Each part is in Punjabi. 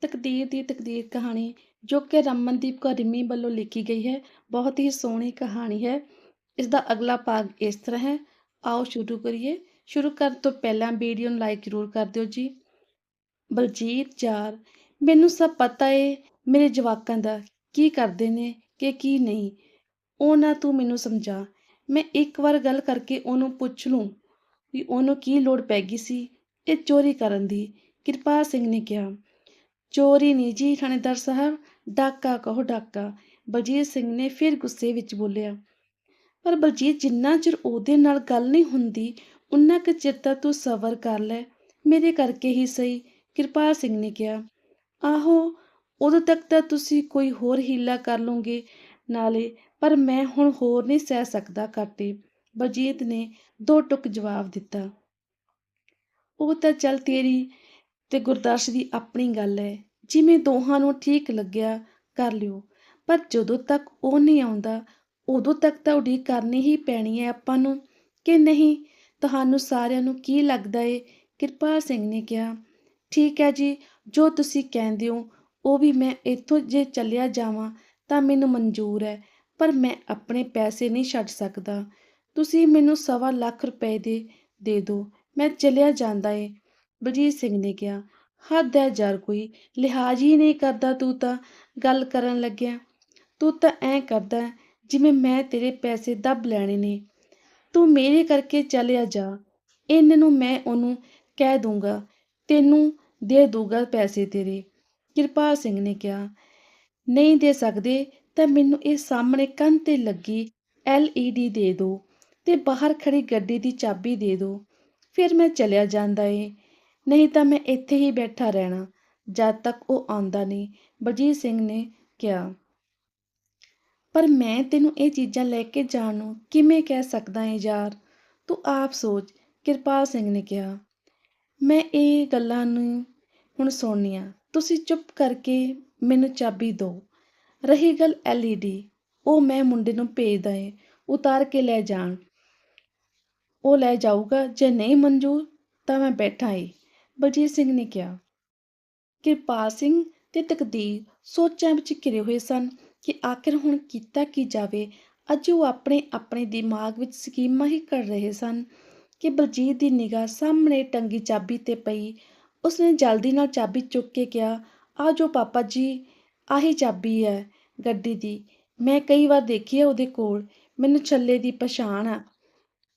ਤਕਦੀਰ ਦੀ ਤਕਦੀਰ ਕਹਾਣੀ, ਜੋ ਕਿ ਰਮਨਦੀਪ ਕੌਰ ਰਿੰਮੀ ਵੱਲੋਂ ਲਿਖੀ ਗਈ ਹੈ, ਬਹੁਤ ਹੀ ਸੋਹਣੀ ਕਹਾਣੀ ਹੈ। ਇਸ ਦਾ ਅਗਲਾ ਭਾਗ ਇਸ ਤਰ੍ਹਾਂ ਹੈ। ਆਓ ਸ਼ੁਰੂ ਕਰੀਏ। ਸ਼ੁਰੂ ਕਰਨ ਤੋਂ ਪਹਿਲਾਂ ਵੀਡੀਓ ਨੂੰ ਲਾਈਕ ਜ਼ਰੂਰ ਕਰ ਦਿਓ ਜੀ। ਬਲਜੀਤ ਯਾਰ ਮੈਨੂੰ ਸਭ ਪਤਾ ਏ ਮੇਰੇ ਜਵਾਕਾਂ ਦਾ, ਕੀ ਕਰਦੇ ਨੇ ਕਿ ਕੀ ਨਹੀਂ। ਉਹ ਨਾ ਤੂੰ ਮੈਨੂੰ ਸਮਝਾ। ਮੈਂ ਇੱਕ ਵਾਰ ਗੱਲ ਕਰਕੇ ਉਹਨੂੰ ਪੁੱਛ ਲੂੰ ਵੀ ਉਹਨੂੰ ਕੀ ਲੋੜ ਪੈ ਗਈ ਸੀ। ਇਹ ਚੋਰੀ ਕਰਨ ਦੀ। ਕਿਰਪਾ ਸਿੰਘ ਨੇ ਕਿਹਾ ਚੋਰੀ ਨਹੀਂ ਜੀ, ਥਾਣੇਦਾਰ ਸਾਹਿਬ, ਡਾਕਾ ਕਹੋ ਡਾਕਾ। ਬਲਜੀਤ ਸਿੰਘ ਨੇ ਫਿਰ ਗੁੱਸੇ ਵਿੱਚ ਬੋਲਿਆ, ਪਰ ਬਲਜੀਤ, ਜਿੰਨਾ ਚਿਰ ਉਹਦੇ ਨਾਲ ਗੱਲ ਨਹੀਂ ਹੁੰਦੀ, ਉਨਾ ਕੁ ਚਿਰ ਤਾਂ ਤੂੰ ਸਬਰ ਕਰ ਲੈ। ਮੇਰੇ ਕਰਕੇ ਹੀ ਸਹੀ, ਕਿਰਪਾਲ ਸਿੰਘ ਨੇ ਕਿਹਾ। ਆਹੋ, ਉਦੋਂ ਤੱਕ ਤਾਂ ਤੁਸੀਂ ਕੋਈ ਹੋਰ ਹੀਲਾ ਕਰ ਲਓਗੇ ਨਾਲੇ, ਪਰ ਮੈਂ ਹੁਣ ਹੋਰ ਨਹੀਂ ਸਹਿ ਸਕਦਾ ਕਾਟੇ ਬਲਜੀਤ ਨੇ ਦੋ ਟੁਕ ਜਵਾਬ ਦਿੱਤਾ, ਉਹ ਤਾਂ ਚੱਲ ਤੇਰੀ ਤੇ ਗੁਰਦਾਸ ਦੀ ਆਪਣੀ ਗੱਲ ਹੈ। ਜਿਵੇਂ ਦੋਹਾਂ ਨੂੰ ਠੀਕ ਲੱਗਿਆ, ਕਰ ਲਿਓ। ਪਰ ਜਦੋਂ ਤੱਕ ਉਹ ਨਹੀਂ ਆਉਂਦਾ, ਉਦੋਂ ਤੱਕ ਤਾਂ ਉਡੀਕ ਕਰਨੀ ਹੀ ਪੈਣੀ ਹੈ ਆਪਾਂ ਨੂੰ। ਕਿ ਨਹੀਂ, ਤੁਹਾਨੂੰ ਸਾਰਿਆਂ ਨੂੰ ਕੀ ਲੱਗਦਾ ਏ? ਕਿਰਪਾਲ ਸਿੰਘ ਨੇ ਕਿਹਾ, ਠੀਕ ਹੈ ਜੀ, ਜੋ ਤੁਸੀਂ ਕਹਿੰਦੇ ਹੋ, ਉਹ ਵੀ ਮੈਂ ਇੱਥੋਂ ਜੇ ਚੱਲਿਆ ਜਾਵਾਂ ਤਾਂ ਮੈਨੂੰ ਮਨਜ਼ੂਰ ਹੈ, ਪਰ ਮੈਂ ਆਪਣੇ ਪੈਸੇ ਨਹੀਂ ਛੱਡ ਸਕਦਾ। ਤੁਸੀਂ ਮੈਨੂੰ ਸਵਾ ਲੱਖ ਰੁਪਏ ਦੇ ਦੇ ਦਿਓ, ਮੈਂ ਚਲਿਆ ਜਾਂਦਾ ਏ। ਬਲਜੀਤ ਸਿੰਘ ਨੇ ਕਿਹਾ, ਹੱਦ ਹੈ ਜਰ ਕੋਈ, ਲਿਹਾਜ਼ ਹੀ ਨਹੀਂ ਕਰਦਾ ਤੂੰ ਤਾਂ। ਗੱਲ ਕਰਨ ਲੱਗਿਆ, ਤੂੰ ਤਾਂ ਐਂ ਕਰਦਾ ਜਿਵੇਂ ਮੈਂ ਤੇਰੇ ਪੈਸੇ ਦੱਬ ਲੈਣੇ ਨੇ। ਤੂੰ ਮੇਰੇ ਕਰਕੇ ਚਲਿਆ ਜਾ। ਇਹਨਾਂ ਨੂੰ ਮੈਂ ਉਹਨੂੰ ਕਹਿ ਦੂੰਗਾ, ਤੈਨੂੰ ਦੇ ਦੂੰਗਾ ਪੈਸੇ ਤੇਰੇ। ਕਿਰਪਾਲ ਸਿੰਘ ਨੇ ਕਿਹਾ, ਨਹੀਂ ਦੇ ਸਕਦੇ, ਤਾਂ ਮੈਨੂੰ ਇਹ ਸਾਹਮਣੇ ਕੰਧ ਤੇ ਲੱਗੀ ਡੀ ਦੇ ਦਿਓ ਤੇ ਬਾਹਰ ਖੜੀ ਗੱਡੀ ਦੀ ਚਾਬੀ ਦੇ ਦਿਓ ਫਿਰ ਮੈਂ ਚਲਿਆ ਜਾਂਦਾ ਏ। ਨਹੀਂ ਤਾਂ ਮੈਂ ਇੱਥੇ ਹੀ ਬੈਠਾ ਰਹਿਣਾ, ਜਦ ਤੱਕ ਉਹ ਆਉਂਦਾ ਨਹੀਂ, ਬਲਜੀਤ ਸਿੰਘ ਨੇ ਕਿਹਾ। ਪਰ ਮੈਂ ਤੈਨੂੰ ਇਹ ਚੀਜ਼ਾਂ ਲੈ ਕੇ ਜਾਣ ਨੂੰ ਕਿਵੇਂ ਕਹਿ ਸਕਦਾ ਏ ਯਾਰ? ਤੂੰ ਆਪ ਸੋਚ, ਕਿਰਪਾਲ ਸਿੰਘ ਨੇ ਕਿਹਾ। ਮੈਂ ਇਹ ਗੱਲਾਂ ਨੂੰ ਹੁਣ ਸੁਣਨੀਆਂ ਤੁਸੀਂ ਚੁੱਪ ਕਰਕੇ ਮੈਨੂੰ ਚਾਬੀ ਦਿਓ। ਰਹੀ ਗੱਲ ਐਲਈਡੀ ਉਹ ਮੈਂ ਮੁੰਡੇ ਨੂੰ ਭੇਜਦਾ ਏ, ਉਤਾਰ ਕੇ ਲੈ ਜਾਣ। ਉਹ ਲੈ ਜਾਊਗਾ, ਜੇ ਨਹੀਂ ਮਨਜ਼ੂਰ ਤਾਂ ਮੈਂ ਬੈਠਾ ਏ। ਬਲਜੀਤ ਸਿੰਘ ਨੇ ਕਿਹਾ, ਕਿਰਪਾਲ ਸਿੰਘ ਤੇ ਤਕਦੀਰ ਸੋਚਾਂ ਵਿੱਚ ਘਿਰੇ ਹੋਏ ਸਨ ਕਿ ਆਖਿਰ ਹੁਣ ਕੀਤਾ ਕੀ ਜਾਵੇ। ਅੱਜ ਉਹ ਆਪਣੇ ਆਪਣੇ ਦਿਮਾਗ ਵਿੱਚ ਸਕੀਮਾਂ ਹੀ ਕਰ ਰਹੇ ਸਨ ਕਿ ਬਲਜੀਤ ਦੀ ਨਿਗਾਹ ਸਾਹਮਣੇ ਟੰਗੀ ਚਾਬੀ ਤੇ ਪਈ। ਉਸਨੇ ਜਲਦੀ ਨਾਲ ਚਾਬੀ ਚੁੱਕ ਕੇ ਕਿਹਾ, ਆ ਜੋ ਪਾਪਾ ਜੀ, ਆਹੀ ਚਾਬੀ ਹੈ ਗੱਡੀ ਦੀ। ਮੈਂ ਕਈ ਵਾਰ ਦੇਖੀ ਹੈ ਉਹਦੇ ਕੋਲ। ਮੈਨੂੰ ਛੱਲੇ ਦੀ ਪਛਾਣ ਆ।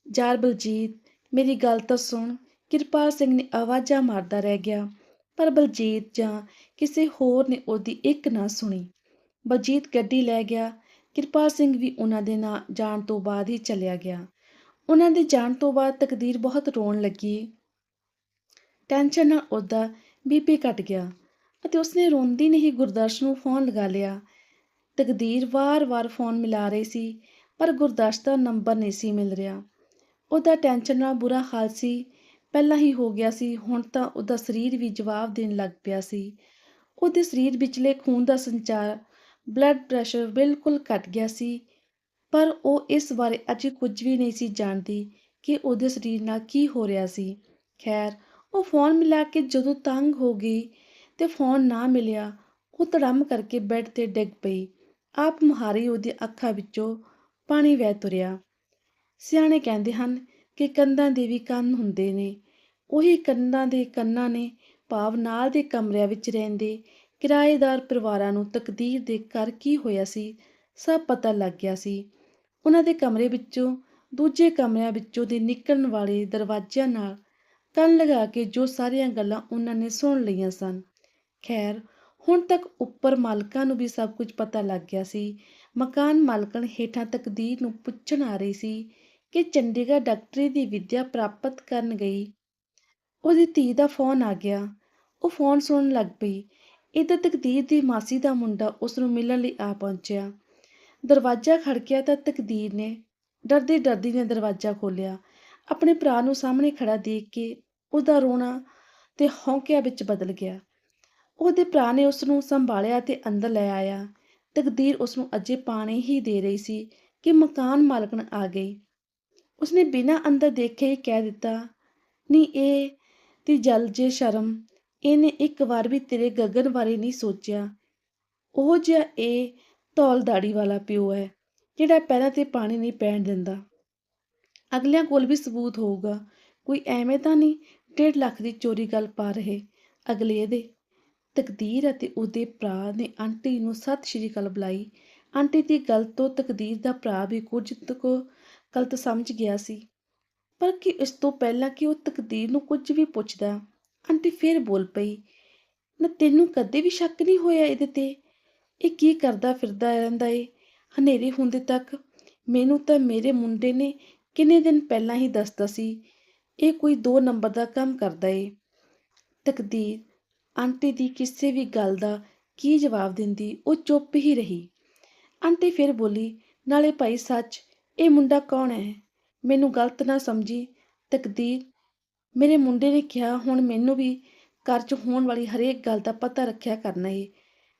ਯਾਰ ਬਲਜੀਤ, ਮੇਰੀ ਗੱਲ ਤਾਂ ਸੁਣ। ਕਿਰਪਾਲ ਸਿੰਘ ਨੇ ਆਵਾਜ਼ਾਂ ਮਾਰਦਾ ਰਹਿ ਗਿਆ, ਪਰ ਬਲਜੀਤ ਜਾਂ ਕਿਸੇ ਹੋਰ ਨੇ ਉਹਦੀ ਇੱਕ ਨਾ ਸੁਣੀ। ਬਲਜੀਤ ਗੱਡੀ ਲੈ ਗਿਆ, ਕਿਰਪਾਲ ਸਿੰਘ ਵੀ ਉਹਨਾਂ ਦੇ ਨਾਲ ਜਾਣ ਤੋਂ ਬਾਅਦ ਹੀ ਚਲਿਆ ਗਿਆ। ਉਹਨਾਂ ਦੇ ਜਾਣ ਤੋਂ ਬਾਅਦ ਤਕਦੀਰ ਬਹੁਤ ਰੋਣ ਲੱਗੀ। ਟੈਨਸ਼ਨ ਨਾਲ ਉਹਦਾ ਬੀਪੀ ਘਟ ਗਿਆ ਅਤੇ ਉਸਨੇ ਰੋਂਦੀ ਨਹੀਂ ਗੁਰਦਰਸ਼ ਨੂੰ ਫੋਨ ਲਗਾ ਲਿਆ। ਤਕਦੀਰ ਵਾਰ-ਵਾਰ ਫੋਨ ਮਿਲਾ ਰਹੀ ਸੀ, ਪਰ ਗੁਰਦਰਸ਼ ਦਾ ਨੰਬਰ ਨਹੀਂ ਸੀ ਮਿਲ ਰਿਹਾ। ਉਹਦਾ ਟੈਨਸ਼ਨ ਨਾਲ ਬੁਰਾ ਹਾਲ ਸੀ ਪਹਿਲਾਂ ਹੀ ਹੋ ਗਿਆ ਸੀ, ਹੁਣ ਤਾਂ ਉਹਦਾ ਸਰੀਰ ਵੀ ਜਵਾਬ ਦੇਣ ਲੱਗ ਪਿਆ ਸੀ। ਉਹਦੇ ਸਰੀਰ ਵਿਚਲੇ ਖੂਨ ਦਾ ਸੰਚਾਰ ਬਲੱਡ ਪ੍ਰੈਸ਼ਰ ਬਿਲਕੁਲ ਘਟ ਗਿਆ ਸੀ। ਪਰ ਉਹ ਇਸ ਬਾਰੇ ਅਜੇ ਕੁਝ ਵੀ ਨਹੀਂ ਸੀ ਜਾਣਦੀ ਕਿ ਉਹਦੇ ਸਰੀਰ ਨਾਲ ਕੀ ਹੋ ਰਿਹਾ ਸੀ। ਖੈਰ, ਉਹ ਫੋਨ ਮਿਲਾ ਕੇ ਜਦੋਂ ਤੰਗ ਹੋ ਗਈ ਤੇ ਫੋਨ ਨਾ ਮਿਲਿਆ, ਉਹ ਤੜਮ ਕਰਕੇ ਬੈੱਡ ਤੇ ਡਿੱਗ ਪਈ। ਆਪ ਮੁਹਾਰੀ ਉਹਦੀ ਅੱਖਾਂ ਵਿੱਚੋਂ ਪਾਣੀ ਵਹਿ ਤੁਰਿਆ। ਸਿਆਣੇ ਕਹਿੰਦੇ ਹਨ ਕਿ ਕੰਧਾਂ ਦੇ ਵੀ ਕੰਨ ਹੁੰਦੇ ਨੇ। ਉਹੀ ਕੰਧਾਂ ਦੇ ਕੰਨਾਂ ਨੇ ਭਾਵ ਨਾਲ ਦੇ ਕਮਰਿਆਂ ਵਿੱਚ ਰਹਿੰਦੇ ਕਿਰਾਏਦਾਰ ਪਰਿਵਾਰਾਂ ਨੂੰ ਤਕਦੀਰ ਦੇ ਕਰ ਕੀ ਹੋਇਆ ਸੀ, ਸਭ ਪਤਾ ਲੱਗ ਗਿਆ ਸੀ। ਉਹਨਾਂ ਦੇ ਕਮਰੇ ਵਿੱਚੋਂ ਦੂਜੇ ਕਮਰਿਆਂ ਵਿੱਚੋਂ ਦੇ ਨਿਕਲਣ ਵਾਲੇ ਦਰਵਾਜ਼ਿਆਂ ਨਾਲ ਕੰਨ ਲਗਾ ਕੇ ਜੋ ਸਾਰੀਆਂ ਗੱਲਾਂ ਉਹਨਾਂ ਨੇ ਸੁਣ ਲਈਆਂ ਸਨ। ਖੈਰ, ਹੁਣ ਤੱਕ ਉੱਪਰ ਮਾਲਕਾਂ ਨੂੰ ਵੀ ਸਭ ਕੁਝ ਪਤਾ ਲੱਗ ਗਿਆ ਸੀ। ਮਕਾਨ ਮਾਲਕਣ ਹੇਠਾਂ ਤਕਦੀਰ ਨੂੰ ਪੁੱਛਣ ਆ ਰਹੀ ਸੀ ਕਿ ਚੰਡੀਗੜ੍ਹ ਡਾਕਟਰੀ ਦੀ ਵਿੱਦਿਆ ਪ੍ਰਾਪਤ ਕਰਨ ਗਈ। ਉਹਦੀ ਧੀ ਦਾ ਫੋਨ ਆ ਗਿਆ। ਉਹ ਫੋਨ ਸੁਣਨ ਲੱਗ ਪਈ। ਇਹਦਾ ਤਕਦੀਰ ਦੀ ਮਾਸੀ ਦਾ ਮੁੰਡਾ ਉਸ ਨੂੰ ਮਿਲਣ ਲਈ ਆ ਪਹੁੰਚਿਆ। ਦਰਵਾਜ਼ਾ ਖੜਕਿਆ ਤਾਂ ਤਕਦੀਰ ਨੇ। ਡਰਦੀ ਡਰਦੀ ਨੇ ਦਰਵਾਜ਼ਾ ਖੋਲ੍ਹਿਆ। ਆਪਣੇ ਭਰਾ ਨੂੰ ਸਾਹਮਣੇ ਖੜਾ ਦੇਖ ਕੇ ਉਹਦਾ ਰੋਣਾ ਤੇ ਹੌਂਕਿਆਂ ਵਿੱਚ ਬਦਲ ਗਿਆ। ਉਹਦੇ ਭਰਾ ਨੇ ਉਸ ਨੂੰ ਸੰਭਾਲਿਆ ਤੇ ਅੰਦਰ ਲੈ ਆਇਆ। ਤਕਦੀਰ ਉਸ ਨੂੰ ਅਜੇ ਪਾਣੀ ਹੀ ਦੇ ਰਹੀ ਸੀ ਕਿ ਮਕਾਨ ਮਾਲਕਣ ਆ ਗਈ। ਉਸਨੇ ਬਿਨਾਂ ਅੰਦਰ ਦੇਖੇ ਹੀ ਕਹਿ ਦਿੱਤਾ ਨਹੀਂ ਇਹ ਤੀ ਜਲ ਜੇ ਸ਼ਰਮ, ਇਹਨੇ ਇੱਕ ਵਾਰ ਵੀ ਤੇਰੇ ਗਗਨ ਬਾਰੇ ਨਹੀਂ ਸੋਚਿਆ। ਉਹ ਜਿਹਾ ਇਹ ਧੌਲ ਦਾੜੀ ਵਾਲਾ ਪਿਓ ਹੈ, ਜਿਹੜਾ ਪਹਿਲਾਂ ਤੇ ਪਾਣੀ ਨਹੀਂ ਪੈਣ ਦਿੰਦਾ। ਅਗਲਿਆਂ ਕੋਲ ਵੀ ਸਬੂਤ ਹੋਊਗਾ, ਕੋਈ ਐਵੇਂ ਤਾਂ ਨਹੀਂ ਡੇਢ ਲੱਖ ਦੀ ਚੋਰੀ ਗੱਲ ਪਾ ਰਹੇ। ਅਗਲੇ ਇਹਦੇ ਤਕਦੀਰ ਅਤੇ ਉਹਦੇ ਭਰਾ ਨੇ ਆਂਟੀ ਨੂੰ ਸਤਿ ਸ਼੍ਰੀ ਅਕਾਲ ਬੁਲਾਈ। ਆਂਟੀ ਦੀ ਗੱਲ ਤੋਂ ਤਕਦੀਰ ਦਾ ਭਰਾ ਵੀ ਕੁਝ ਕੁ ਗਲਤ ਸਮਝ ਗਿਆ ਸੀ। ਪਰ ਕਿ ਇਸ ਤੋਂ ਪਹਿਲਾਂ ਕਿ ਉਹ ਤਕਦੀਰ ਨੂੰ ਕੁਝ ਵੀ ਪੁੱਛਦਾ, ਆਂਟੀ ਫੇਰ ਬੋਲ ਪਈ, ਨਾ ਤੈਨੂੰ ਕਦੇ ਵੀ ਸ਼ੱਕ ਨਹੀਂ ਹੋਇਆ ਇਹਦੇ ਤੇ? ਇਹ ਕੀ ਕਰਦਾ ਫਿਰਦਾ ਰਹਿੰਦਾ ਏ? ਹਨੇਰੇ ਹੁੰਦੇ ਤੱਕ ਮੈਨੂੰ ਤਾਂ ਮੇਰੇ ਮੁੰਡੇ ਨੇ ਕਿੰਨੇ ਦਿਨ ਪਹਿਲਾਂ ਹੀ ਦੱਸਦਾ ਸੀ, ਇਹ ਕੋਈ ਦੋ ਨੰਬਰ ਦਾ ਕੰਮ ਕਰਦਾ ਏ। ਤਕਦੀਰ, ਆਂਟੀ ਦੀ ਕਿਸੇ ਵੀ ਗੱਲ ਦਾ ਕੀ ਜਵਾਬ ਦਿੰਦੀ, ਉਹ ਚੁੱਪ ਹੀ ਰਹੀ। ਆਂਟੀ ਫਿਰ ਬੋਲੀ, ਨਾਲੇ ਭਾਈ ਸੱਚ ਇਹ ਮੁੰਡਾ ਕੌਣ ਹੈ? ਮੈਨੂੰ ਗਲਤ ਨਾ ਸਮਝੀ। ਤਕਦੀਰ। ਮੇਰੇ ਮੁੰਡੇ ਨੇ ਕਿਹਾ, ਹੁਣ ਮੈਨੂੰ ਵੀ ਘਰ 'ਚ ਹੋਣ ਵਾਲੀ ਹਰੇਕ ਗੱਲ ਦਾ ਪਤਾ ਰੱਖਿਆ ਕਰਨਾ ਏ।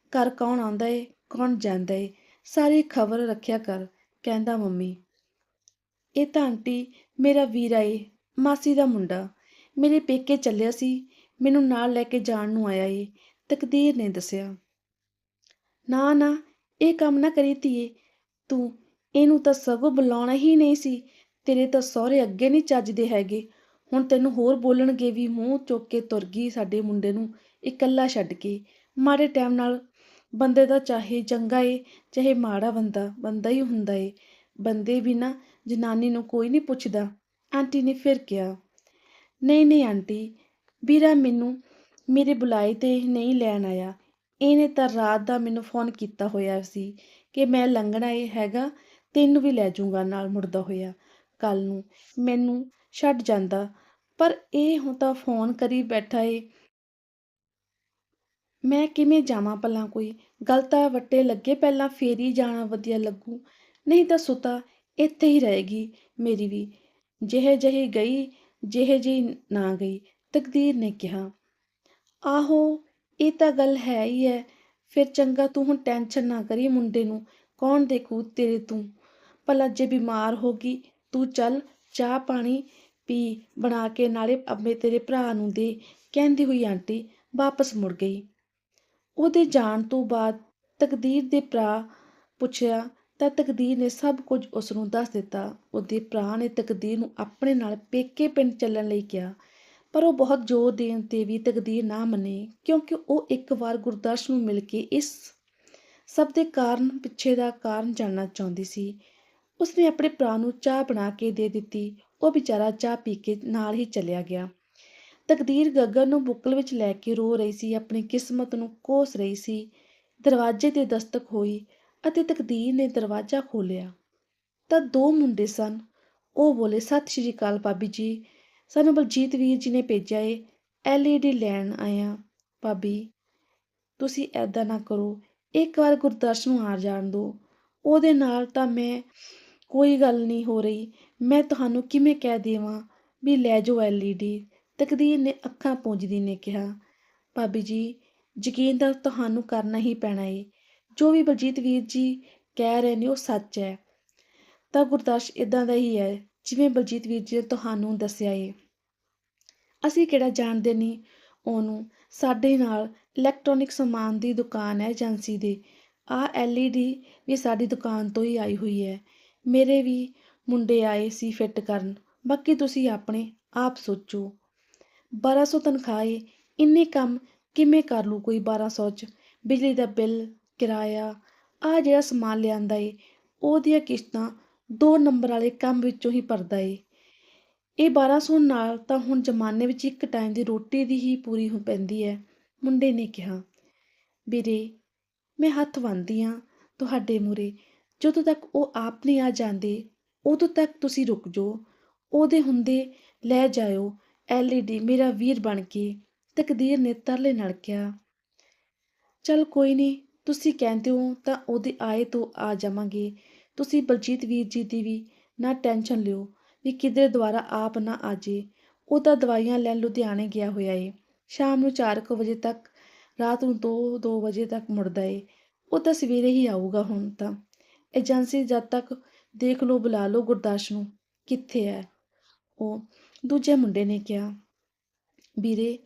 ਘਰ ਕੌਣ ਆਉਂਦਾ ਏ, ਕੌਣ ਜਾਂਦਾ ਏ, ਸਾਰੀ ਖਬਰ ਰੱਖਿਆ ਕਰ, ਕਹਿੰਦਾ ਮੰਮੀ। ਇਹ ਤਾਂ ਆਂਟੀ ਮੇਰਾ ਵੀਰਾ ਏ, ਮਾਸੀ ਦਾ ਮੁੰਡਾ। ਮੇਰੇ ਪੇਕੇ ਚੱਲਿਆ ਸੀ, ਮੈਨੂੰ ਨਾਲ ਲੈ ਕੇ ਜਾਣ ਨੂੰ ਆਇਆ ਏ, ਤਕਦੀਰ ਨੇ ਦੱਸਿਆ। ਨਾ ਨਾ, ਇਹ ਕੰਮ ਨਾ ਕਰੀ ਧੀਏ, ਤੂੰ ਇਹਨੂੰ ਤਾਂ ਸਗੋਂ ਬੁਲਾਉਣਾ ਹੀ ਨਹੀਂ ਸੀ। ਤੇਰੇ ਤਾਂ ਸਹੁਰੇ ਅੱਗੇ ਨਹੀਂ ਚੱਜਦੇ ਹੈਗੇ। ਹੁਣ ਤੈਨੂੰ ਹੋਰ ਬੋਲਣਗੇ ਵੀ ਮੂੰਹ ਚੁੱਕ ਕੇ ਤੁਰ ਗਈ ਸਾਡੇ ਮੁੰਡੇ ਨੂੰ। ਇਕੱਲਾ ਛੱਡ ਕੇ। ਮਾੜੇ ਟਾਈਮ ਨਾਲ ਬੰਦੇ ਦਾ ਚਾਹੇ ਚੰਗਾ ਏ, ਚਾਹੇ ਮਾੜਾ ਬੰਦਾ ਬੰਦਾ ਹੀ ਹੁੰਦਾ ਏ। ਬੰਦੇ ਬਿਨਾ ਜਨਾਨੀ ਨੂੰ ਕੋਈ ਨਹੀਂ ਪੁੱਛਦਾ। ਆਂਟੀ ਨੇ ਫਿਰ ਕਿਹਾ, ਨਹੀਂ ਨਹੀਂ ਆਂਟੀ, ਵੀਰਾ ਮੈਨੂੰ ਮੇਰੇ ਬੁਲਾਏ ਤੇ ਨਹੀਂ ਲੈਣ ਆਇਆ। ਇਹਨੇ ਤਾਂ ਰਾਤ ਦਾ ਮੈਨੂੰ ਫੋਨ ਕੀਤਾ ਹੋਇਆ ਸੀ ਕਿ ਮੈਂ ਲੰਘਣਾ ਇਹ ਹੈਗਾ। ਤੈਨੂੰ ਵੀ ਲੈ ਜਾਊਂਗਾ ਨਾਲ ਮੁੜਦਾ ਹੋਇਆ ਕੱਲ ਨੂੰ। ਮੈਨੂੰ ਛੱਡ ਜਾਂਦਾ, ਪਰ ਇਹ ਹੁਣ ਤਾਂ ਫੋਨ ਕਰੀ ਬੈਠਾ ਏ। ਮੈਂ ਕਿਵੇਂ ਜਾਵਾਂ ਭਲਾ ਕੋਈ? ਗੱਲ ਤਾਂ ਵੱਟੇ ਲੱਗੇ, ਪਹਿਲਾਂ ਫੇਰ ਹੀ ਜਾਣਾ ਵਧੀਆ ਲੱਗੂ। ਨਹੀਂ ਤਾਂ ਸੁਤਾ ਇੱਥੇ ਹੀ ਰਹੇਗੀ ਮੇਰੀ ਵੀ। ਜਿਹੇ ਜਿਹੀ ਗਈ, ਜਿਹੇ ਜਿਹੀ ਨਾ ਗਈ, ਤਕਦੀਰ ਨੇ ਕਿਹਾ। ਆਹੋ, ਇਹ ਤਾਂ ਗੱਲ ਹੈ ਹੀ ਹੈ। ਫਿਰ ਚੰਗਾ ਤੂੰ ਹੁਣ ਟੈਨਸ਼ਨ ਨਾ ਕਰੀ ਮੁੰਡੇ ਨੂੰ। ਕੌਣ ਦੇਖੂ ਤੇਰੇ ਤੂੰ? ਭਲਾ ਜੇ ਬਿਮਾਰ ਹੋ ਗਈ, ਤੂੰ ਚੱਲ, ਚਾਹ ਪਾਣੀ ਪੀ, ਬਣਾ ਕੇ ਨਾਲੇ ਆਪਣੇ ਤੇਰੇ ਭਰਾ ਨੂੰ ਦੇ, ਕਹਿੰਦੀ ਹੋਈ ਆਂਟੀ ਵਾਪਸ ਮੁੜ ਗਈ। ਉਹਦੇ ਜਾਣ ਤੋਂ ਬਾਅਦ ਤਕਦੀਰ ਦੇ ਭਰਾ ਪੁੱਛਿਆ, ਤਾਂ ਤਕਦੀਰ ਨੇ ਸਭ ਕੁਝ ਉਸ ਨੂੰ ਦੱਸ ਦਿੱਤਾ। ਉਹਦੇ ਭਰਾ ਨੇ ਤਕਦੀਰ ਨੂੰ ਆਪਣੇ ਨਾਲ ਪੇਕੇ ਪਿੰਡ ਚੱਲਣ ਲਈ ਕਿਹਾ, ਪਰ ਉਹ ਬਹੁਤ ਜ਼ੋਰ ਦੇਣ ਤੇ ਵੀ ਤਕਦੀਰ ਨਾ ਮੰਨੇ, ਕਿਉਂਕਿ ਉਹ ਇੱਕ ਵਾਰ ਗੁਰਦਾਸ ਨੂੰ ਮਿਲ ਕੇ ਇਸ ਸਭ ਦੇ ਕਾਰਨ ਪਿੱਛੇ ਦਾ ਕਾਰਨ ਜਾਣਨਾ ਚਾਹੁੰਦੀ ਸੀ। ਉਸਨੇ ਆਪਣੇ ਭਰਾ ਨੂੰ ਚਾਹ ਬਣਾ ਕੇ ਦੇ ਦਿੱਤੀ। ਉਹ ਵਿਚਾਰਾ ਚਾਹ ਪੀ ਕੇ ਨਾਲ ਹੀ ਚਲਿਆ ਗਿਆ। ਤਕਦੀਰ ਗੱਗਨ ਨੂੰ ਬੁੱਕਲ ਵਿੱਚ ਲੈ ਕੇ ਰੋ ਰਹੀ ਸੀ, ਆਪਣੀ ਕਿਸਮਤ ਨੂੰ ਕੋਸ ਰਹੀ ਸੀ। ਦਰਵਾਜ਼ੇ ਤੇ ਦਸਤਕ ਹੋਈ ਅਤੇ ਤਕਦੀਰ ਨੇ ਦਰਵਾਜ਼ਾ ਖੋਲ੍ਹਿਆ। ਤਾਂ ਦੋ ਮੁੰਡੇ ਸਨ। ਉਹ ਬੋਲੇ, ਸਤਿ ਸ਼੍ਰੀ ਅਕਾਲ ਭਾਬੀ ਜੀ। ਸਾਨੂੰ ਬਲਜੀਤ ਵੀਰ ਜੀ ਨੇ ਭੇਜਿਆ ਏ, ਐਲਈਡੀ ਲੈਣ ਆਇਆ। ਭਾਬੀ, ਤੁਸੀਂ ਐਦਾਂ ਨਾ ਕਰੋ। ਇੱਕ ਵਾਰ ਗੁਰਦਰਸ਼ਨ ਨੂੰ ਆ ਜਾਣ ਦਿਓ। ਉਹਦੇ ਨਾਲ ਤਾਂ ਮੈਂ ਕੋਈ ਗੱਲ ਨਹੀਂ ਹੋ ਰਹੀ। ਮੈਂ ਤੁਹਾਨੂੰ ਕਿਵੇਂ ਕਹਿ ਦੇਵਾਂ ਵੀ ਲੈ ਜਾਓ ਐਲਈਡੀ ਤਕਦੀਰ ਨੇ ਅੱਖਾਂ ਪੂੰਝਦੀ ਨੇ ਕਿਹਾ। ਭਾਬੀ ਜੀ, ਯਕੀਨ ਤਾਂ ਤੁਹਾਨੂੰ ਕਰਨਾ ਹੀ ਪੈਣਾ ਏ। ਜੋ ਵੀ ਬਲਜੀਤ ਵੀਰ ਜੀ ਕਹਿ ਰਹੇ ਨੇ ਉਹ ਸੱਚ ਹੈ। ਤਾਂ ਗੁਰਦਾਸ ਇਦਾਂ ਦਾ ਹੀ ਹੈ, ਜਿਵੇਂ ਬਲਜੀਤ ਵੀਰ ਜੀ ਨੇ ਤੁਹਾਨੂੰ ਦੱਸਿਆ ਏ। ਅਸੀਂ ਕਿਹੜਾ ਜਾਣਦੇ ਨਹੀਂ ਉਹਨੂੰ। ਸਾਡੇ ਨਾਲ ਇਲੈਕਟ੍ਰੋਨਿਕ ਸਮਾਨ ਦੀ ਦੁਕਾਨ ਹੈ ਏਜੰਸੀ ਦੀ। ਆ ਐਲਈਡੀ ਵੀ ਸਾਡੀ ਦੁਕਾਨ ਤੋਂ ਹੀ ਆਈ ਹੋਈ ਹੈ। ਮੇਰੇ ਵੀ ਮੁੰਡੇ ਆਏ ਸੀ ਫਿੱਟ ਕਰਨ। ਬਾਕੀ ਤੁਸੀਂ ਆਪਣੇ ਆਪ ਸੋਚੋ। 1200 ਤਨਖਾਹ ਏ ਇੰਨੇ ਕੰਮ ਕਿਵੇਂ ਕਰ ਲੂ ਕੋਈ 1200 ਚ? ਬਿਜਲੀ ਦਾ ਬਿੱਲ, ਕਿਰਾਇਆ ਆ ਜਿਹੜਾ ਸਮਾਨ ਲਿਆਂਦਾ ਏ, ਉਹਦੀਆਂ ਕਿਸ਼ਤਾਂ ਦੋ ਨੰਬਰ ਵਾਲੇ ਕੰਮ ਵਿੱਚੋਂ ਹੀ ਭਰਦਾ ਏ। ਇਹ 1200 ਨਾਲ ਤਾਂ ਹੁਣ ਜ਼ਮਾਨੇ ਵਿੱਚ ਇੱਕ ਟਾਈਮ ਦੀ ਰੋਟੀ ਦੀ ਹੀ ਪੂਰੀ ਹੋ ਪੈਂਦੀ ਹੈ, ਮੁੰਡੇ ਨੇ ਕਿਹਾ। ਵੀਰੇ, ਮੈਂ ਹੱਥ ਬੰਨ੍ਹਦੀ ਹਾਂ ਤੁਹਾਡੇ ਮੂਰੇ ਜਦੋਂ ਤੱਕ ਉਹ ਆਪ ਨਹੀਂ ਆ ਜਾਂਦੇ, ਉਦੋਂ ਤੱਕ ਤੁਸੀਂ ਰੁਕ ਜਾਓ। ਉਹਦੇ ਹੁੰਦੇ ਲੈ ਜਾਇਓ। ਐਲਈਡੀ ਮੇਰਾ ਵੀਰ ਬਣ ਕੇ ਤਕਦੀਰ ਨੇ ਤਰਲੇ ਨਾਲ ਕਿਹਾ, ਚਲ ਕੋਈ ਨਹੀਂ, ਤੁਸੀਂ ਕਹਿੰਦੇ ਹੋ ਤਾਂ ਉਹਦੇ ਆਏ ਤੋਂ ਆ ਜਾਵਾਂਗੇ। ਤੁਸੀਂ ਬਲਜੀਤ ਵੀਰ ਜੀ ਦੀ ਵੀ ਨਾ ਟੈਨਸ਼ਨ ਲਿਓ ਵੀ ਕਿਧਰੇ ਦੁਆਰਾ ਆਪ ਨਾ ਆ ਜੇ। ਉਹ ਤਾਂ ਦਵਾਈਆਂ ਲੈਣ ਲੁਧਿਆਣੇ ਗਿਆ ਹੋਇਆ ਏ। ਸ਼ਾਮ ਨੂੰ 4:00 ਵਜੇ ਤੱਕ, ਰਾਤ ਨੂੰ 2-2 ਵਜੇ ਤੱਕ ਮੁੜਦਾ ਏ। ਉਹ ਤਾਂ ਸਵੇਰੇ ਹੀ ਆਊਗਾ ਹੁਣ ਤਾਂ। ਏਜੰਸੀ ਜਦ ਤੱਕ ਦੇਖ ਲਓ, ਬੁਲਾ ਲਓ ਗੁਰਦਾਸ ਨੂੰ, ਕਿੱਥੇ ਹੈ ਉਹ ਦੂਜੇ ਮੁੰਡੇ ਨੇ ਕਿਹਾ, ਵੀਰੇ,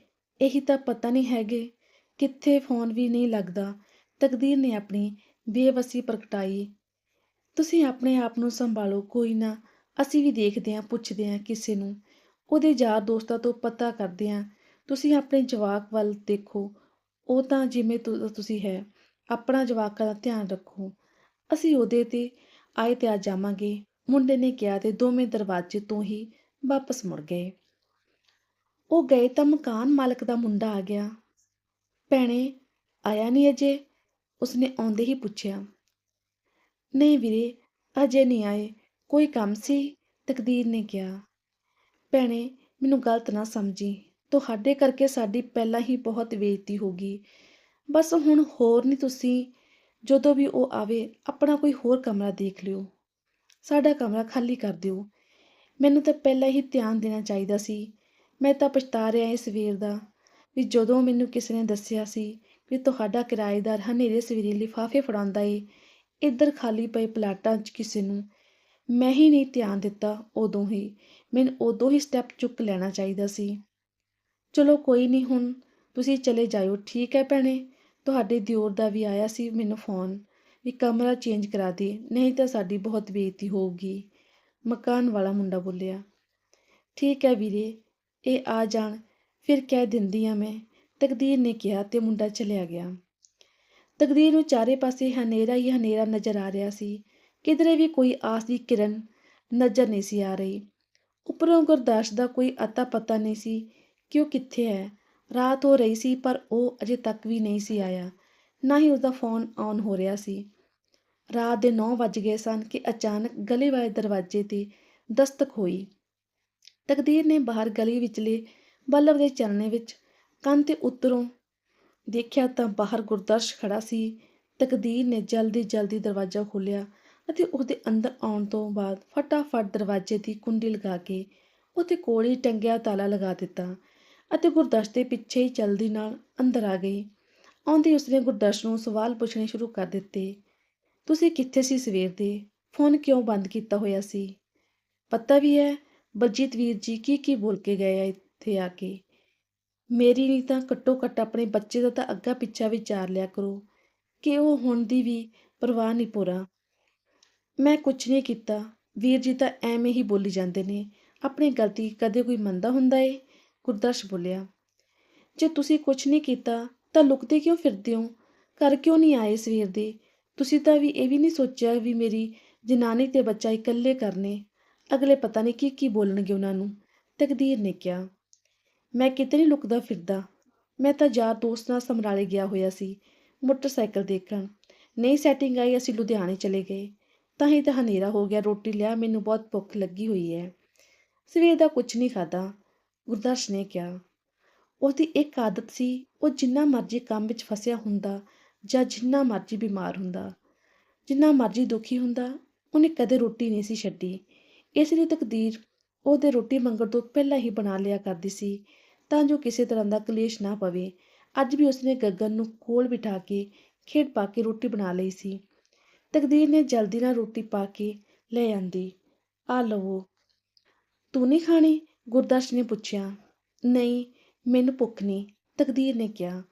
ਇਹੀ ਤਾਂ ਪਤਾ ਨਹੀਂ ਹੈਗੇ, ਕਿੱਥੇ ਫੋਨ ਵੀ ਨਹੀਂ ਲੱਗਦਾ। ਤਕਦੀਰ ਨੇ ਆਪਣੀ ਬੇਵਸੀ ਪ੍ਰਗਟਾਈ। ਤੁਸੀਂ ਆਪਣੇ ਆਪ ਨੂੰ ਸੰਭਾਲੋ, ਕੋਈ ਨਾ, ਅਸੀਂ ਵੀ ਦੇਖਦੇ ਹਾਂ, ਪੁੱਛਦੇ ਹਾਂ ਕਿਸੇ ਨੂੰ। ਉਹਦੇ ਯਾਰ ਦੋਸਤਾਂ ਤੋਂ ਪਤਾ ਕਰਦੇ ਹਾਂ। ਤੁਸੀਂ ਆਪਣੇ ਜਵਾਕ ਵੱਲ ਦੇਖੋ, ਉਹ ਤਾਂ ਜਿਵੇਂ ਤੁਸੀਂ ਹੈ, ਆਪਣਾ ਜਵਾਕਾਂ ਦਾ ਧਿਆਨ ਰੱਖੋ। ਅਸੀਂ ਉਹਦੇ ਤੇ ਆਏ ਤੇ ਆ ਜਾਵਾਂਗੇ। ਮੁੰਡੇ ਨੇ ਕਿਹਾ ਤੇ ਦੋਵੇਂ ਦਰਵਾਜ਼ੇ ਤੋਂ ਹੀ ਵਾਪਸ ਮੁੜ ਗਏ। ਉਹ ਗਏ ਤਾਂ ਮਕਾਨ ਮਾਲਕ ਦਾ ਮੁੰਡਾ ਆ ਗਿਆ। ਭੈਣੇ, ਆਇਆ ਨਹੀਂ ਅਜੇ? ਉਸਨੇ ਆਉਂਦੇ ਹੀ ਪੁੱਛਿਆ। ਨਹੀਂ ਵੀਰੇ, ਅਜੇ ਨਹੀਂ ਆਏ। ਕੋਈ ਕੰਮ ਸੀ? ਤਕਦੀਰ ਨੇ ਕਿਹਾ। ਭੈਣੇ, ਮੈਨੂੰ ਗਲਤ ਨਾ ਸਮਝੀ। ਤੁਹਾਡੇ ਕਰਕੇ ਸਾਡੀ ਪਹਿਲਾਂ ਹੀ ਬਹੁਤ ਬੇਇੱਜ਼ਤੀ ਹੋ ਗਈ। ਬਸ ਹੁਣ ਹੋਰ ਨਹੀਂ ਤੁਸੀਂ ਜਦੋਂ ਵੀ ਉਹ ਆਵੇ, ਆਪਣਾ ਕੋਈ ਹੋਰ ਕਮਰਾ ਦੇਖ ਲਿਓ। ਸਾਡਾ ਕਮਰਾ ਖਾਲੀ ਕਰ ਦਿਓ। ਮੈਨੂੰ ਤਾਂ ਪਹਿਲਾਂ ਹੀ ਧਿਆਨ ਦੇਣਾ ਚਾਹੀਦਾ ਸੀ। ਮੈਂ ਤਾਂ ਪਛਤਾ ਰਿਹਾ ਇਸ ਸਵੇਰ ਦਾ ਵੀ ਜਦੋਂ ਮੈਨੂੰ ਕਿਸੇ ਨੇ ਦੱਸਿਆ ਸੀ ਵੀ ਤੁਹਾਡਾ ਕਿਰਾਏਦਾਰ ਹਨੇਰੇ ਸਵੇਰੇ ਲਿਫਾਫੇ ਫੜਾਉਂਦਾ ਏ, ਇੱਧਰ ਖਾਲੀ ਪਏ ਪਲਾਟਾਂ 'ਚ ਕਿਸੇ ਨੂੰ, ਮੈਂ ਹੀ ਨਹੀਂ ਧਿਆਨ ਦਿੱਤਾ ਉਦੋਂ ਹੀ। ਮੈਨੂੰ ਉਦੋਂ ਹੀ ਸਟੈਪ ਚੁੱਕ ਲੈਣਾ ਚਾਹੀਦਾ ਸੀ। ਚਲੋ ਕੋਈ ਨਹੀਂ ਹੁਣ, ਤੁਸੀਂ ਚਲੇ ਜਾਇਓ, ਠੀਕ ਹੈ ਭੈਣੇ? ਤੁਹਾਡੇ ਦਿਓਰ ਦਾ ਵੀ ਆਇਆ ਸੀ ਮੈਨੂੰ ਫੋਨ ਵੀ ਕਮਰਾ ਚੇਂਜ ਕਰਾ ਦੇ, ਨਹੀਂ ਤਾਂ ਸਾਡੀ ਬਹੁਤ ਬੇਇੱਜ਼ਤੀ ਹੋਊਗੀ। ਮਕਾਨ ਵਾਲਾ ਮੁੰਡਾ ਬੋਲਿਆ, ਠੀਕ ਹੈ ਵੀਰੇ, ਇਹ ਆ ਜਾਣ, ਫਿਰ ਕਹਿ ਦਿੰਦੀ ਆ ਮੈਂ। ਤਕਦੀਰ ਨੇ ਕਿਹਾ ਤੇ ਮੁੰਡਾ ਚਲਿਆ ਗਿਆ। ਤਕਦੀਰ ਨੂੰ ਚਾਰੇ ਪਾਸੇ ਹਨੇਰਾ ਹੀ ਹਨੇਰਾ ਨਜ਼ਰ ਆ ਰਿਹਾ ਸੀ। ਕਿਧਰੇ ਵੀ ਕੋਈ ਆਸ ਦੀ ਕਿਰਨ ਨਜ਼ਰ ਨਹੀਂ ਸੀ ਆ ਰਹੀ। ਉੱਪਰੋਂ ਗੁਰਦਾਸ ਦਾ ਕੋਈ ਅਤਾ ਪਤਾ ਨਹੀਂ ਸੀ ਕਿ ਉਹ ਕਿੱਥੇ ਹੈ। ਰਾਤ ਹੋ ਰਹੀ ਸੀ, ਪਰ ਉਹ ਅਜੇ ਤੱਕ ਵੀ ਨਹੀਂ ਸੀ ਆਇਆ। ਨਾ ਹੀ ਉਸਦਾ ਫੋਨ ਆਨ ਹੋ ਰਿਹਾ ਸੀ। ਰਾਤ ਦੇ 9 ਵੱਜ ਗਏ ਸਨ ਕਿ ਅਚਾਨਕ ਗਲੀ ਵਾਲੇ ਦਰਵਾਜ਼ੇ ਤੇ ਦਸਤਕ ਹੋਈ। ਤਕਦੀਰ ਨੇ ਬਾਹਰ ਗਲੀ ਵਿਚਲੇ ਬੱਲਬ ਦੇ ਚਰਨੇ ਵਿੱਚ ਕੰਨ ਤੇ ਉੱਤਰੋਂ ਦੇਖਿਆ ਤਾਂ ਬਾਹਰ ਗੁਰਦਰਸ਼ ਖੜਾ ਸੀ। ਤਕਦੀਰ ਨੇ ਜਲਦੀ ਜਲਦੀ ਦਰਵਾਜ਼ਾ ਖੋਲ੍ਹਿਆ ਅਤੇ ਉਹਦੇ ਅੰਦਰ ਆਉਣ ਤੋਂ ਬਾਅਦ ਫਟਾਫਟ ਦਰਵਾਜ਼ੇ ਦੀ ਕੁੰਡੀ ਲਗਾ ਕੇ ਉਹਦੇ ਕੋਲ ਹੀ ਟੰਗਿਆ ਤਾਲਾ ਲਗਾ ਦਿੱਤਾ। ਅਤੇ ਗੁਰਦਸ ਦੇ ਪਿੱਛੇ ਹੀ ਚਲਦੀ ਨਾਲ ਅੰਦਰ ਆ ਗਈ। ਆਉਂਦੀ ਉਸਨੇ ਗੁਰਦਸ ਨੂੰ ਸਵਾਲ ਪੁੱਛਣੇ ਸ਼ੁਰੂ ਕਰ ਦਿੱਤੇ, ਤੁਸੀਂ ਕਿੱਥੇ ਸੀ ਸਵੇਰ ਦੇ? ਫੋਨ ਕਿਉਂ ਬੰਦ ਕੀਤਾ ਹੋਇਆ ਸੀ? ਪਤਾ ਵੀ ਹੈ, ਬਲਜੀਤ ਵੀਰ ਜੀ ਕੀ ਕੀ ਬੋਲ ਕੇ ਗਏ ਆ ਇੱਥੇ ਆ ਕੇ। ਮੇਰੀ ਨਹੀਂ ਤਾਂ ਘੱਟੋ ਘੱਟ ਆਪਣੇ ਬੱਚੇ ਦਾ ਤਾਂ ਅੱਗਾ ਪਿੱਛਾ ਵਿਚਾਰ ਲਿਆ ਕਰੋ, ਕਿ ਉਹ ਹੁਣ ਦੀ ਵੀ ਪਰਵਾਹ ਨਹੀਂ ਪੂਰਾ। ਮੈਂ ਕੁਝ ਨਹੀਂ ਕੀਤਾ। ਵੀਰ ਜੀ ਤਾਂ ਐਵੇਂ ਹੀ ਬੋਲੀ ਜਾਂਦੇ ਨੇ। ਆਪਣੀ ਗਲਤੀ ਕਦੇ ਕੋਈ ਮੰਨਦਾ ਹੁੰਦਾ ਏ? ਗੁਰਦਸ ਬੋਲਿਆ, ਜੇ ਤੁਸੀਂ ਕੁਝ ਨਹੀਂ ਕੀਤਾ, ਤਾਂ ਲੁਕਦੇ ਕਿਉਂ ਫਿਰਦੇ ਹੋ? ਘਰ ਕਿਉਂ ਨਹੀਂ ਆਏ ਸਵੇਰ ਦੇ? ਤੁਸੀਂ ਤਾਂ ਵੀ ਇਹ ਵੀ ਨਹੀਂ ਸੋਚਿਆ ਵੀ ਮੇਰੀ ਜਨਾਨੀ ਤੇ ਬੱਚਾ ਇਕੱਲੇ ਕਰਨੇ। ਅਗਲੇ ਪਤਾ ਨਹੀਂ ਕੀ ਕੀ ਬੋਲਣਗੇ ਉਹਨਾਂ ਨੂੰ। ਤਕਦੀਰ ਨੇ ਕਿਹਾ, ਮੈਂ ਕਿਤੇ ਨਹੀਂ ਲੁਕਦਾ ਫਿਰਦਾ। ਮੈਂ ਤਾਂ ਯਾਰ ਦੋਸਤ ਨਾਲ ਸਮਰਾਲੇ ਗਿਆ ਹੋਇਆ ਸੀ, ਮੋਟਰਸਾਈਕਲ ਦੇਖਣ। ਨਹੀਂ ਸੈਟਿੰਗ ਆਈ, ਅਸੀਂ ਲੁਧਿਆਣੇ ਚਲੇ ਗਏ। ਤਾਂ ਹੀ ਤਾਂ ਹਨੇਰਾ ਹੋ ਗਿਆ, ਰੋਟੀ ਲਿਆ, ਮੈਨੂੰ ਬਹੁਤ ਭੁੱਖ ਲੱਗੀ ਹੋਈ ਹੈ। ਸਵੇਰ ਦਾ ਕੁਝ ਨਹੀਂ ਖਾਦਾ ਗੁਰਦਾਸ਼ ਨੇ ਕਿਹਾ ਉਹਦੀ ਇੱਕ ਆਦਤ ਸੀ, ਉਹ ਜਿੰਨਾ ਮਰਜ਼ੀ ਕੰਮ ਵਿੱਚ ਫਸਿਆ ਹੁੰਦਾ ਜਾਂ ਜਿੰਨਾ ਮਰਜ਼ੀ ਬਿਮਾਰ ਹੁੰਦਾ। ਜਿੰਨਾ ਮਰਜ਼ੀ ਦੁਖੀ ਹੁੰਦਾ, ਉਹਨੇ ਕਦੇ ਰੋਟੀ ਨਹੀਂ ਸੀ ਛੱਡੀ। ਇਸ ਲਈ ਤਕਦੀਰ ਉਹਦੇ ਰੋਟੀ ਮੰਗਣ ਤੋਂ ਪਹਿਲਾਂ ਹੀ ਬਣਾ ਲਿਆ ਕਰਦੀ ਸੀ, ਤਾਂ ਜੋ ਕਿਸੇ ਤਰ੍ਹਾਂ ਦਾ ਕਲੇਸ਼ ਨਾ ਪਵੇ। ਅੱਜ ਵੀ ਉਸਨੇ ਗੱਗਨ ਨੂੰ ਕੋਲ ਬਿਠਾ ਕੇ ਖੇਡ ਪਾ ਕੇ ਰੋਟੀ ਬਣਾ ਲਈ ਸੀ। ਤਕਦੀਰ ਨੇ ਜਲਦੀ ਨਾਲ ਰੋਟੀ ਪਾ ਕੇ ਲੈ ਆਂਦੀ, ਆ ਲਵੋ, ਤੂੰ ਨਹੀਂ ਖਾਣੀ? ਗੁਰਦਸ ਨੇ ਪੁੱਛਿਆ, ਨਹੀਂ, ਮੈਨੂੰ ਭੁੱਖ ਨਹੀਂ। ਤਕਦੀਰ ਨੇ ਕਿਹਾ,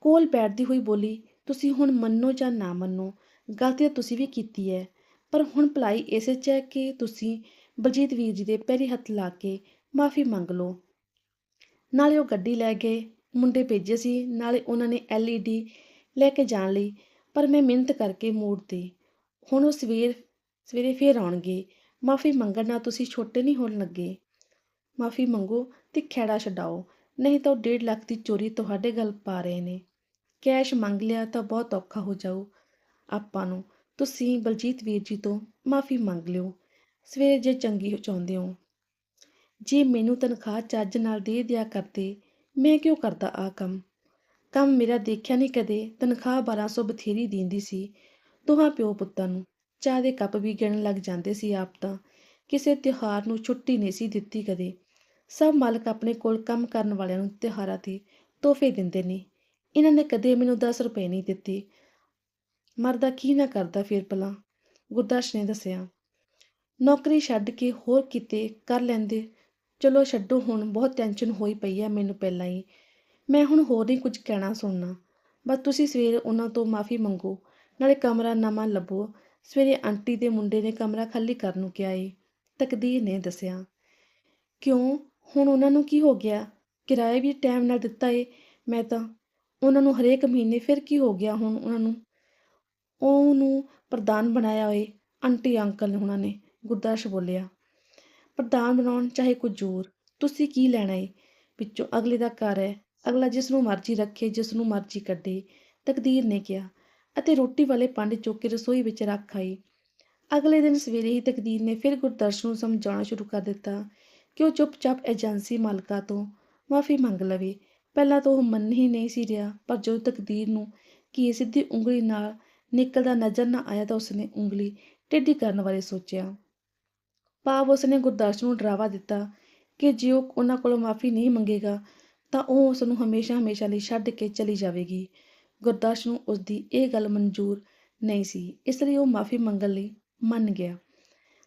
ਕੋਲ ਬੈਠਦੀ ਹੋਈ ਬੋਲੀ, ਤੁਸੀਂ ਹੁਣ ਮੰਨੋ ਜਾਂ ਨਾ ਮੰਨੋ ਗਲਤੀ ਤਾਂ ਤੁਸੀਂ ਵੀ ਕੀਤੀ ਹੈ ਪਰ ਹੁਣ ਭਲਾਈ ਇਸੇ 'ਚ ਹੈ ਕਿ ਤੁਸੀਂ ਬਲਜੀਤ ਵੀਰ ਜੀ ਦੇ ਪੈਰੀ ਹੱਥ ਲਾ ਕੇ ਮਾਫੀ ਮੰਗ ਲਓ। ਨਾਲੇ ਉਹ ਗੱਡੀ ਲੈ ਗਏ, ਮੁੰਡੇ ਭੇਜੇ ਸੀ, ਨਾਲੇ ਉਹਨਾਂ ਨੇ ਐਲਈਡੀ ਲੈ ਕੇ ਜਾਣ ਲਈ, ਪਰ ਮੈਂ ਮਿਹਨਤ ਕਰਕੇ ਮੋੜ ਤੇ ਹੁਣ ਉਹ ਸਵੇਰ, ਸਵੇਰੇ ਫੇਰ ਆਉਣਗੇ। ਮਾਫੀ ਮੰਗਣ ਨਾਲ ਤੁਸੀਂ ਛੋਟੇ ਨਹੀਂ ਹੋਣ ਲੱਗੇ। ਮਾਫੀ ਮੰਗੋ ਤੇ ਖੈੜਾ ਛਡਾਓ, ਨਹੀਂ ਤਾਂ ਉਹ 1.5 ਲੱਖ ਦੀ ਚੋਰੀ ਤੁਹਾਡੇ ਗਲ ਪਾ ਰਹੇ ਨੇ। ਕੈਸ਼ ਮੰਗ ਲਿਆ ਤਾਂ ਬਹੁਤ ਔਖਾ ਹੋ ਜਾਊ। ਆਪਾਂ ਨੂੰ, ਤੁਸੀਂ ਬਲਜੀਤ ਵੀਰ ਜੀ ਤੋਂ ਮਾਫੀ ਮੰਗ ਲਿਓ। ਸਵੇਰੇ ਜੇ ਚੰਗੀ ਚਾਹੁੰਦੇ ਹੋ। ਜੇ ਮੈਨੂੰ ਤਨਖਾਹ ਚੱਜ ਨਾਲ ਦੇ ਦਿਆ ਕਰਦੇ, ਮੈਂ ਕਿਉਂ ਕਰਦਾ ਆ ਕੰਮ? ਕੰਮ ਮੇਰਾ ਦੇਖਿਆ ਨਹੀਂ ਕਦੇ, ਤਨਖਾਹ 1200 ਬਥੇਰੀ ਦਿੰਦੀ ਸੀ। ਦੋਹਾਂ ਪਿਓ ਪੁੱਤਾਂ ਨੂੰ, ਚਾਹ ਦੇ ਕੱਪ ਵੀ ਗਿਣਨ ਲੱਗ ਜਾਂਦੇ ਸੀ ਆਪ ਤਾਂ। ਕਿਸੇ ਤਿਉਹਾਰ ਨੂੰ ਛੁੱਟੀ ਨਹੀਂ ਸੀ ਦਿੱਤੀ ਕਦੇ। ਸਭ ਮਾਲਕ ਆਪਣੇ ਕੋਲ ਕੰਮ ਕਰਨ ਵਾਲਿਆਂ ਨੂੰ ਤਿਉਹਾਰਾਂ ਤੇ ਤੋਹਫੇ ਦਿੰਦੇ ਨੇ। ਇਹਨਾਂ ਨੇ ਕਦੇ ਮੈਨੂੰ 10 ਰੁਪਏ ਨਹੀਂ ਦਿੱਤੇ। ਮਰਦਾ ਕੀ ਨਾ ਕਰਦਾ ਫਿਰ ਭਲਾ, ਗੁਰਦਾਸ਼ ਨੇ ਦੱਸਿਆ। ਨੌਕਰੀ ਛੱਡ ਕੇ ਹੋਰ ਕਿਤੇ ਕਰ ਲੈਂਦੇ। ਚਲੋ ਛੱਡੋ, ਹੁਣ ਬਹੁਤ ਟੈਨਸ਼ਨ ਹੋਈ ਪਈ ਆ ਮੈਨੂੰ ਪਹਿਲਾਂ ਹੀ। ਮੈਂ ਹੁਣ ਹੋਰ ਨਹੀਂ ਕੁਝ ਕਹਿਣਾ ਸੁਣਨਾ। ਬਸ ਤੁਸੀਂ ਸਵੇਰ ਉਹਨਾਂ ਤੋਂ ਮਾਫੀ ਮੰਗੋ, ਨਾਲੇ ਕਮਰਾ ਨਵਾਂ ਲੱਭੋ। ਸਵੇਰੇ ਆਂਟੀ ਦੇ ਮੁੰਡੇ ਨੇ ਕਮਰਾ ਖਾਲੀ ਕਰਨ ਨੂੰ ਕਿਹਾ ਏ। ਤਕਦੀਰ ਨੇ ਦੱਸਿਆ। ਕਿਉਂ? ਹੁਣ ਉਹਨਾਂ ਨੂੰ ਕੀ ਹੋ ਗਿਆ? ਕਿਰਾਇਆ ਵੀ ਟਾਈਮ ਨਾਲ ਦਿੱਤਾ ਏ, ਮੈਂ ਤਾਂ। ਉਹਨਾਂ ਨੂੰ ਹਰੇਕ ਮਹੀਨੇ ਫਿਰ ਕੀ ਹੋ ਗਿਆ ਹੁਣ ਉਹਨਾਂ ਨੂੰ? ਉਹਨੂੰ ਪ੍ਰਧਾਨ ਬਣਾਇਆ ਹੋਏ ਆਂਟੀ, ਅੰਕਲ ਨੇ ਉਹਨਾਂ ਨੇ, ਗੁਰਦਾਸ਼ ਬੋਲਿਆ। ਪ੍ਰਧਾਨ ਬਣਾਉਣ ਚਾਹੇ ਕੁਝ ਹੋਰ ਤੁਸੀਂ ਕੀ ਲੈਣਾ ਏ? ਵਿੱਚੋਂ ਅਗਲੇ ਦਾ ਘਰ ਹੈ, ਅਗਲਾ ਜਿਸ ਨੂੰ ਮਰਜ਼ੀ ਰੱਖੇ, ਜਿਸ ਨੂੰ ਮਰਜ਼ੀ ਕੱਢੇ, ਤਕਦੀਰ ਨੇ ਕਿਹਾ, ਅਤੇ ਰੋਟੀ ਵਾਲੇ ਭਾਂਡੇ ਚੁੱਕ ਕੇ ਰਸੋਈ ਵਿੱਚ ਰੱਖ ਆਈ। ਅਗਲੇ ਦਿਨ ਸਵੇਰੇ ਹੀ ਤਕਦੀਰ ਨੇ ਫਿਰ ਗੁਰਦਰਸ਼ ਨੂੰ ਸਮਝਾਉਣਾ ਸ਼ੁਰੂ ਕਰ ਦਿੱਤਾ ਕਿ ਉਹ ਚੁੱਪਚਾਪ ਏਜੰਸੀ ਮਾਲਕਾਂ ਤੋਂ ਮਾਫੀ ਮੰਗ ਲਵੇ? ਪਹਿਲਾਂ ਤਾਂ ਉਹ ਮੰਨ ਹੀ ਨਹੀਂ ਸੀ ਰਿਹਾ, ਪਰ ਜਦੋਂ ਤਕਦੀਰ ਨੂੰ ਕੀ ਸਿੱਧੀ ਉਂਗਲੀ ਨਾਲ ਨਿਕਲਦਾ ਨਜ਼ਰ ਨਾ ਆਇਆ ਤਾਂ ਉਸਨੇ ਉਂਗਲੀ ਟੇਢੀ ਕਰਨ ਬਾਰੇ ਸੋਚਿਆ। ਭਾਵ ਉਸਨੇ ਗੁਰਦਾਸ਼ ਨੂੰ ਡਰਾਵਾ ਦਿੱਤਾ ਕਿ ਜੇ ਉਹ ਉਹਨਾਂ ਕੋਲੋਂ ਮਾਫੀ ਨਹੀਂ ਮੰਗੇਗਾ, ਤਾਂ ਉਹ ਉਸ ਨੂੰ ਹਮੇਸ਼ਾ ਹਮੇਸ਼ਾ ਲਈ ਛੱਡ ਕੇ ਚਲੀ ਜਾਵੇਗੀ। ਗੁਰਦਾਸ ਨੂੰ ਉਸ ਦੀ ਇਹ ਗੱਲ ਮਨਜ਼ੂਰ ਨਹੀਂ ਸੀ, ਇਸ ਲਈ ਉਹ ਮਾਫੀ ਮੰਗਣ ਲਈ ਮੰਨ ਗਿਆ।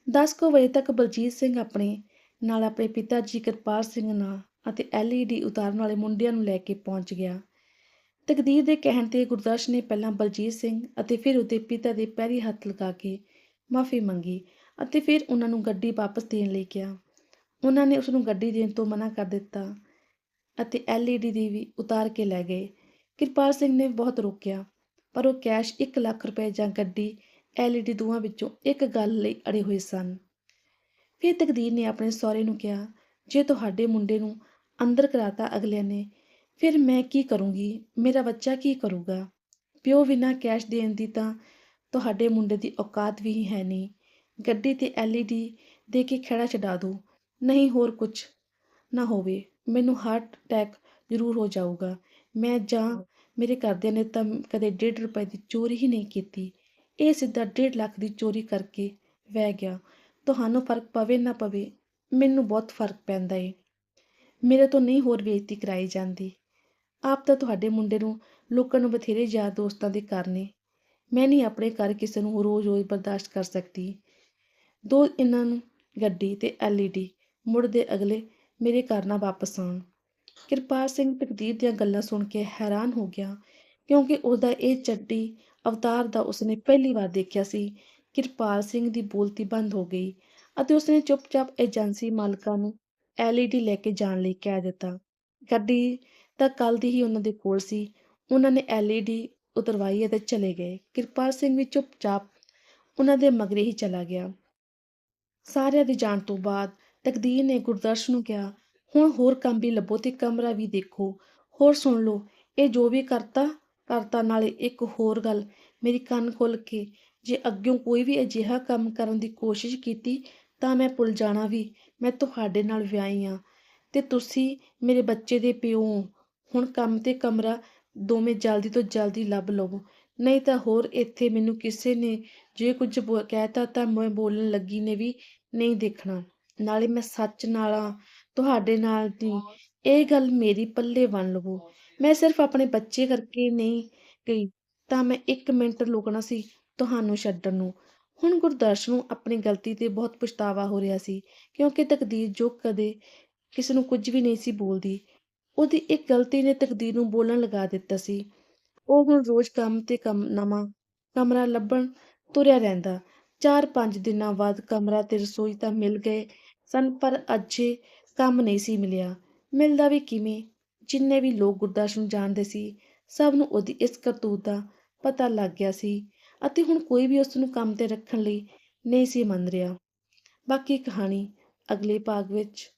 10 ਕੁ ਵਜੇ ਤੱਕ ਬਲਜੀਤ ਸਿੰਘ ਆਪਣੇ ਨਾਲ ਆਪਣੇ ਪਿਤਾ ਜੀ ਕਿਰਪਾਲ ਸਿੰਘ ਨਾਲ ਅਤੇ ਐਲਈਡੀ ਉਤਾਰਨ ਵਾਲੇ ਮੁੰਡਿਆਂ ਨੂੰ ਲੈ ਕੇ ਪਹੁੰਚ ਗਿਆ। ਤਕਦੀਰ ਦੇ ਕਹਿਣ ਤੇ ਗੁਰਦਾਸ ਨੇ ਪਹਿਲਾਂ ਬਲਜੀਤ ਸਿੰਘ ਅਤੇ ਫਿਰ ਉਹਦੇ ਪਿਤਾ ਦੇ ਪੈਰੀ ਹੱਥ ਲਗਾ ਕੇ ਮਾਫੀ ਮੰਗੀ ਅਤੇ ਫਿਰ ਉਹਨਾਂ ਨੂੰ ਗੱਡੀ ਵਾਪਸ ਦੇਣ ਲਈ ਕਿਹਾ। ਉਹਨਾਂ ਨੇ ਉਸ ਨੂੰ ਗੱਡੀ ਦੇਣ ਤੋਂ ਮਨਾ ਕਰ ਦਿੱਤਾ ਅਤੇ ਐਲਈਡੀ ਦੀ ਵੀ ਉਤਾਰ ਕੇ ਲੈ ਗਏ। ਕਿਰਪਾਲ ਸਿੰਘ ਨੇ ਬਹੁਤ ਰੋਕਿਆ, ਪਰ ਉਹ ਕੈਸ਼ 1 ਲੱਖ ਰੁਪਏ ਜਾਂ ਗੱਡੀ ਐਲਈਡੀ ਦੋਵਾਂ ਵਿੱਚੋਂ ਇੱਕ ਗੱਲ ਲਈ ਅੜੇ ਹੋਏ ਸਨ। ਫਿਰ ਤਕਦੀਰ ਨੇ ਆਪਣੇ ਸਹੁਰੇ ਨੂੰ ਕਿਹਾ, ਜੇ ਤੁਹਾਡੇ ਮੁੰਡੇ ਨੂੰ ਅੰਦਰ ਕਰਾਤਾ ਅਗਲਿਆਂ ਨੇ, ਫਿਰ ਮੈਂ ਕੀ ਕਰੂੰਗੀ? ਮੇਰਾ ਬੱਚਾ ਕੀ ਕਰੂਗਾ? ਪਿਓ ਬਿਨਾਂ ਕੈਸ਼ ਦੇਣ ਦੀ ਤਾਂ ਤੁਹਾਡੇ ਮੁੰਡੇ ਦੀ ਔਕਾਤ ਵੀ ਹੈ ਨਹੀਂ। ਗੱਡੀ ਤੇ ਐਲਈਡੀ ਦੇ ਕੇ ਖੜਾ ਛਡਾ ਦੋ। ਨਹੀਂ ਹੋਰ ਕੁਝ ਨਾ ਹੋਵੇ। ਮੈਨੂੰ ਹਾਰਟ ਅਟੈਕ ਜ਼ਰੂਰ ਹੋ ਜਾਊਗਾ। ਮੈਂ ਜਾਂ ਮੇਰੇ ਘਰਦਿਆਂ ਨੇ ਤਾਂ ਕਦੇ 1.5 ਰੁਪਏ ਦੀ ਚੋਰੀ ਹੀ ਨਹੀਂ ਕੀਤੀ। ਇਹ ਸਿੱਧਾ 1.5 ਲੱਖ ਦੀ ਚੋਰੀ ਕਰਕੇ ਵਹਿ ਗਿਆ। ਤੁਹਾਨੂੰ ਫ਼ਰਕ ਪਵੇ ਨਾ ਪਵੇ, ਮੈਨੂੰ ਬਹੁਤ ਫ਼ਰਕ ਪੈਂਦਾ ਏ। ਮੇਰੇ ਤੋਂ ਨਹੀਂ ਹੋਰ ਬੇਇੱਜ਼ਤੀ ਕਰਾਈ ਜਾਂਦੀ। ਆਪ ਤਾਂ ਤੁਹਾਡੇ ਮੁੰਡੇ ਨੂੰ ਲੋਕਾਂ ਨੂੰ ਬਥੇਰੇ ਯਾਰ ਦੋਸਤਾਂ ਦੇ ਘਰ ਨੇ। ਮੈਂ ਨਹੀਂ ਆਪਣੇ ਘਰ ਕਿਸੇ ਨੂੰ ਰੋਜ਼-ਰੋਜ਼ ਬਰਦਾਸ਼ਤ ਕਰ ਸਕਦੀ। ਦੋ ਇਹਨਾਂ ਨੂੰ ਗੱਡੀ ਤੇ ਐਲਈਡੀ ਮੁੜਦੇ ਅਗਲੇ ਮੇਰੇ ਘਰ ਨਾ ਵਾਪਸ ਆਉਣ। ਕਿਰਪਾਲ ਸਿੰਘ ਤਕਦੀਰ ਦੀਆਂ ਗੱਲਾਂ ਸੁਣ ਕੇ ਹੈਰਾਨ ਹੋ ਗਿਆ, ਕਿਉਂਕਿ ਉਹਦਾ ਇਹ ਚੱਡੀ ਅਵਤਾਰ ਦਾ ਉਸਨੇ ਪਹਿਲੀ ਵਾਰ ਦੇਖਿਆ ਸੀ ਕਿਰਪਾਲ ਸਿੰਘ ਦੀ ਬੋਲਤੀ ਬੰਦ ਹੋ ਗਈ ਅਤੇ ਉਸਨੇ ਚੁੱਪਚਾਪ ਏਜੰਸੀ ਮਾਲਕਾਂ ਨੂੰ ਐਲਈਡੀ ਲੈ ਕੇ ਜਾਣ ਲਈ ਕਹਿ ਦਿੱਤਾ। ਗੱਡੀ ਤਾਂ ਕੱਲ ਦੀ ਹੀ ਉਹਨਾਂ ਦੇ ਕੋਲ ਸੀ। ਉਹਨਾਂ ਨੇ ਐਲਈਡੀ ਉਤਰਵਾਈ ਅਤੇ ਚਲੇ ਗਏ। ਕਿਰਪਾਲ ਸਿੰਘ ਵੀ ਚੁੱਪਚਾਪ ਉਹਨਾਂ ਦੇ ਮਗਰੇ ਹੀ ਚਲਾ ਗਿਆ। ਸਾਰਿਆਂ ਦੇ ਜਾਣ ਤੋਂ ਬਾਅਦ ਤਕਦੀਰ ਨੇ ਗੁਰਦਰਸ਼ ਨੂੰ ਕਿਹਾ, ਹੁਣ ਹੋਰ ਕੰਮ ਵੀ ਲੱਭੋ ਤੇ ਕਮਰਾ ਵੀ ਦੇਖੋ। ਹੋਰ ਸੁਣ ਲਓ, ਇਹ ਜੋ ਵੀ ਕਰਤਾ ਕਰਤਾ ਨਾਲੇ ਇੱਕ ਹੋਰ ਗੱਲ ਮੇਰੀ ਕੰਨ ਖੋਲ ਕੇ ਜੇ ਅੱਗਿਓਂ ਕੋਈ ਵੀ ਅਜਿਹਾ ਕੰਮ ਕਰਨ ਦੀ ਕੋਸ਼ਿਸ਼ ਕੀਤੀ, ਤਾਂ ਮੈਂ ਭੁੱਲ ਜਾਣਾ ਵੀ, ਮੈਂ ਤੁਹਾਡੇ ਨਾਲ ਵਿਆਹੀ ਆ ਤੇ ਤੁਸੀਂ ਮੇਰੇ ਬੱਚੇ ਦੇ ਪਿਓ ਹੁਣ ਕੰਮ ਤੇ ਕਮਰਾ ਦੋਵੇਂ ਜਲਦੀ ਤੋਂ ਜਲਦੀ ਲੱਭ ਲਵੋ। ਨਹੀਂ ਤਾਂ ਹੋਰ ਇੱਥੇ ਮੈਨੂੰ ਕਿਸੇ ਨੇ ਜੇ ਕੁਝ ਬੋ- ਕਹਿਤਾ ਤਾਂ ਮੈਂ ਬੋਲਣ ਲੱਗੀ ਨੇ ਵੀ ਨਹੀਂ ਦੇਖਣਾ। ਨਾਲੇ ਮੈਂ ਸੱਚ ਨਾਲ ਆ ਤੁਹਾਡੇ ਨਾਲ ਦੀ। ਇਹ ਗੱਲ ਮੇਰੀ ਪੱਲੇ ਬਣ ਲਵੋ। ਮੈਂ ਸਿਰਫ ਆਪਣੇ ਬੱਚੇ ਕਰਕੇ ਨਹੀਂ ਗਈ, ਤਾਂ ਮੈਂ ਇੱਕ ਮਿੰਟ ਰੁਕਣਾ ਸੀ। ਤੁਹਾਨੂੰ ਛੱਡਣ ਨੂੰ। ਹੁਣ ਗੁਰਦਰਸ਼ਨ ਨੂੰ ਆਪਣੀ ਗਲਤੀ ਤੇ ਬਹੁਤ ਪਛਤਾਵਾ ਹੋ ਰਿਹਾ ਸੀ, ਕਿਉਂਕਿ ਤਕਦੀਰ ਜੋ ਕਦੇ ਕਿਸੇ ਨੂੰ ਕੁਝ ਵੀ ਨਹੀਂ ਸੀ ਬੋਲਦੀ, ਉਹਦੀ ਇੱਕ ਗਲਤੀ ਨੇ ਤਕਦੀਰ ਨੂੰ ਬੋਲਣ ਲਗਾ ਦਿੱਤਾ ਸੀ। ਉਹ ਹੁਣ ਰੋਜ਼ ਕੰਮ ਤੇ ਕੰਮ, ਨਵਾਂ ਕਮਰਾ ਲੱਭਣ ਤੁਰਿਆ ਰਹਿੰਦਾ। ਚਾਰ ਪੰਜ ਦਿਨਾਂ ਬਾਅਦ ਕਮਰਾ ਤੇ ਰਸੋਈ ਤਾਂ ਮਿਲ ਗਏ ਸਨ, ਪਰ ਅਜੇ ਕੰਮ ਨਹੀਂ ਸੀ ਮਿਲਿਆ। ਮਿਲਦਾ ਵੀ ਕਿਵੇਂ? ਜਿੰਨੇ ਵੀ ਲੋਕ ਗੁਰਦਾਸ ਨੂੰ ਜਾਣਦੇ ਸੀ, ਸਭ ਨੂੰ ਉਹਦੀ ਇਸ ਕਰਤੂਤ ਦਾ ਪਤਾ ਲੱਗ ਗਿਆ ਸੀ। ਅਤੇ ਹੁਣ ਕੋਈ ਵੀ ਉਸ ਨੂੰ ਕੰਮ ਤੇ ਰੱਖਣ ਲਈ ਨਹੀਂ ਸੀ ਮੰਨ ਰਿਹਾ। ਬਾਕੀ ਕਹਾਣੀ ਅਗਲੇ ਭਾਗ ਵਿੱਚ